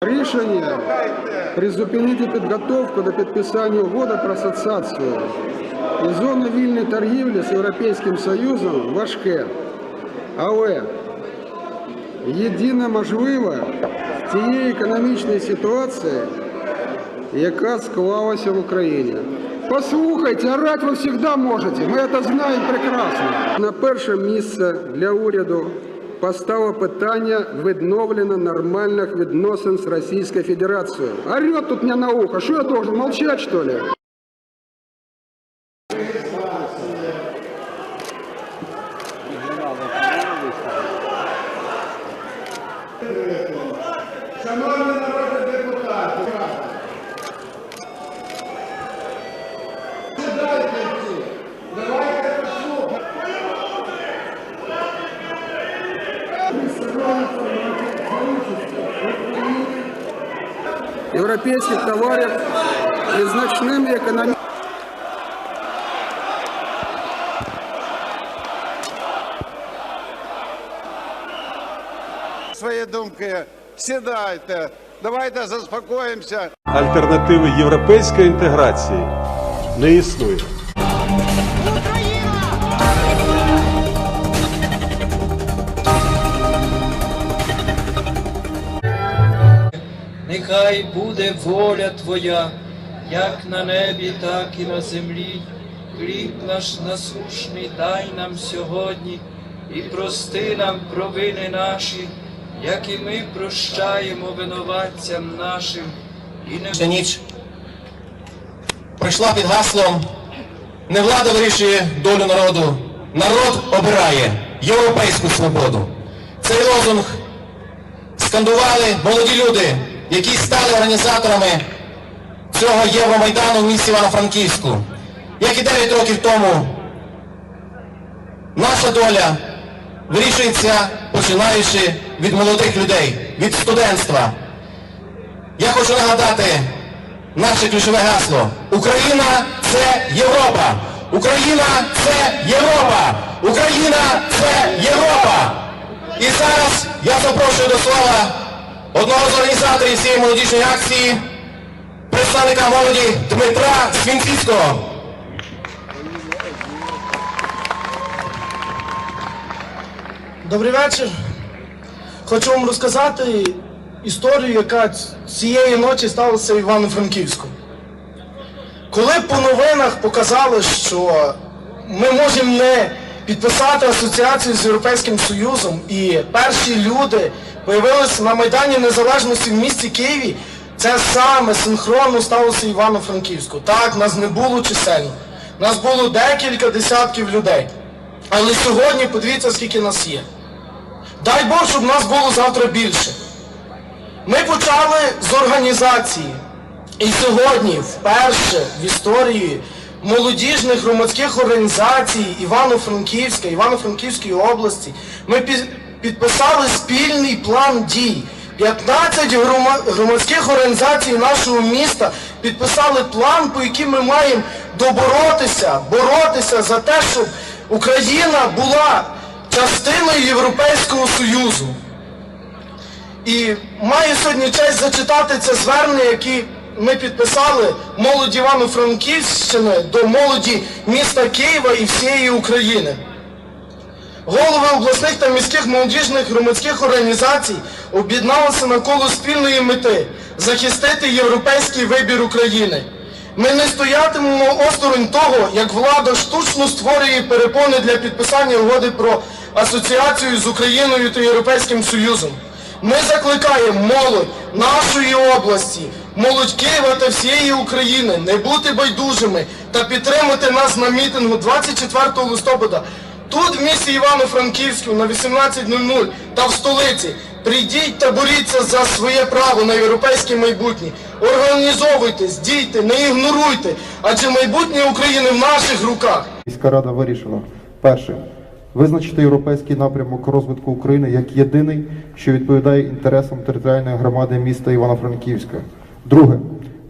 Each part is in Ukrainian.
Рішення призупинити підготовку до підписання угоди про асоціацію і зони вільної торгівлі з Європейським Союзом важке. Але єдине можливе в тієї економічної ситуації, яка склалася в Україні. Послухайте, орать ви завжди можете, ми це знаємо прекрасно. На перше місце для уряду постало питання відновлення нормальних відносин з Російською Федерацією. Орет тут мені на ухо, що я должен молчать, що ли? Європейських товарів і значними економічними Свої думки, сідайте, давайте заспокоїмося. Альтернативи європейської інтеграції не існує. Нехай буде воля Твоя, як на небі, так і на землі. Хліб наш насушний дай нам сьогодні, і прости нам провини наші, як і ми прощаємо винуватцям нашим, і не ніч прийшла під гаслом не влада вирішує долю народу, народ обирає європейську свободу. Цей лозунг скандували молоді люди, які стали організаторами цього Євромайдану в місті Івано-Франківську. Як і 9 років тому, наша доля вирішується починаючи від молодих людей, від студентства. Я хочу нагадати наше ключове гасло. Україна це Європа! Україна це Європа! Україна це Європа! І зараз я запрошую до слова одного з організаторів цієї молодіжної акції, представника молоді Дмитра Свінківського. Добрий вечір. Хочу вам розказати історію, яка цієї ночі сталася в Івано-Франківську. Коли по новинах показали, що ми можемо не підписати асоціацію з Європейським Союзом, і перші люди появилися на Майдані Незалежності в місті Києві, це саме синхронно сталося Івано-Франківську. Так, нас не було чисельно. Нас було декілька десятків людей. Але сьогодні подивіться, скільки нас є. Дай Бог, щоб нас було завтра більше. Ми почали з організації. І сьогодні, вперше в історії молодіжних громадських організацій Івано-Франківська, Івано-Франківської області, ми підписали спільний план дій. 15 громадських організацій нашого міста підписали план, по яким ми маємо доборотися, боротися за те, щоб Україна була частиною Європейського Союзу. І маю сьогодні честь зачитати це звернення, яке ми підписали молоді Івано-Франківщини до молоді міста Києва і всієї України. Голови обласних та міських молодіжних громадських організацій об'єдналися навколо спільної мети захистити європейський вибір України. Ми не стоятимемо осторонь того, як влада штучно створює перепони для підписання угоди про асоціацію з Україною та Європейським Союзом. Ми закликаємо молодь нашої області, молодь Києва та всієї України не бути байдужими та підтримати нас на мітингу 24 листопада тут, в місті Івано-Франківську, на 18.00 та в столиці. Прийдіть та боріться за своє право на європейське майбутнє. Організовуйтесь, дійте, не ігноруйте, адже майбутнє України в наших руках. Міська рада вирішила перше визначити європейський напрямок розвитку України як єдиний, що відповідає інтересам територіальної громади міста Івано-Франківська. Друге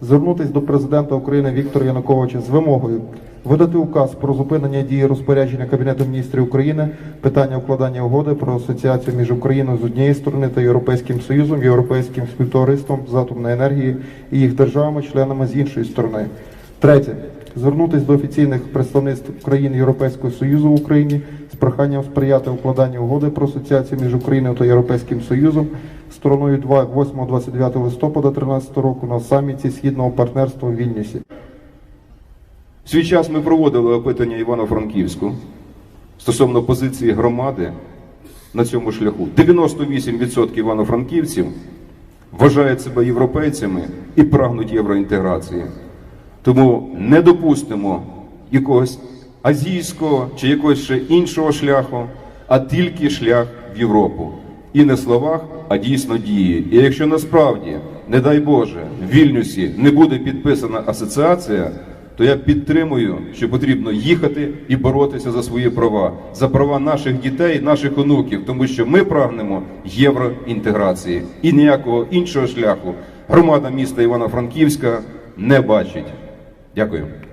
Звернутись до президента України Віктора Януковича з вимогою видати указ про зупинення дії розпорядження Кабінету міністрів України питання укладання угоди про асоціацію між Україною з однієї сторони та Європейським Союзом, Європейським співтовариством з атомної енергії і їх державами-членами з іншої сторони. Третє. Звернутись до офіційних представництв країн Європейського Союзу в Україні з проханням сприяти укладанню угоди про асоціацію між Україною та Європейським Союзом стороною 8-29 листопада 2013 року на саміті Східного партнерства в Вільнюсі. В свій час ми проводили опитання Івано-Франківську стосовно позиції громади на цьому шляху. 98% івано-франківців вважають себе європейцями і прагнуть євроінтеграції. Тому не допустимо якогось азійського чи якогось ще іншого шляху, а тільки шлях в Європу. І не словах, а дійсно дії. І якщо насправді, не дай Боже, в Вільнюсі не буде підписана асоціація, то я підтримую, що потрібно їхати і боротися за свої права, за права наших дітей, наших онуків, тому що ми прагнемо євроінтеграції і ніякого іншого шляху громада міста Івано-Франківська не бачить. Дякую. –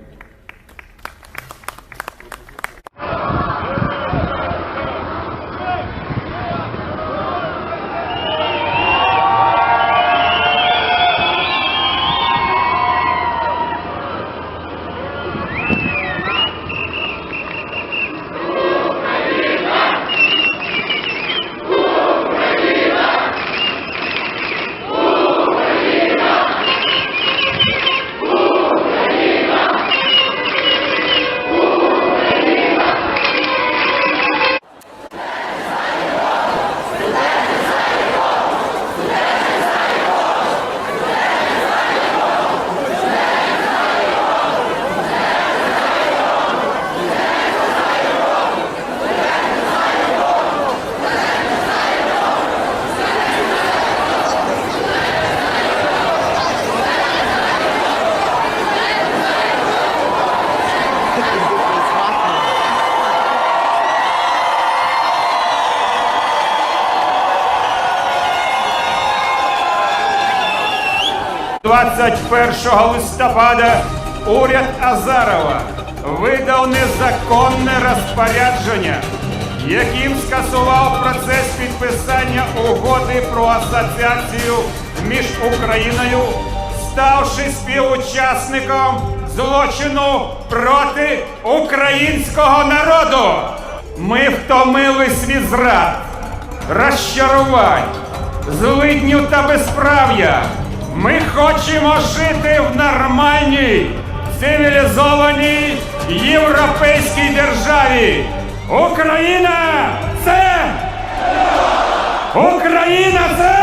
21 листопада уряд Азарова видав незаконне розпорядження, яким скасував процес підписання угоди про асоціацію між Україною, ставши співучасником злочину проти українського народу. Ми втомились від зрад, розчарувань, злидню та безправ'я. Ми хочемо жити в нормальній, цивілізованій європейській державі. Україна це! Україна це!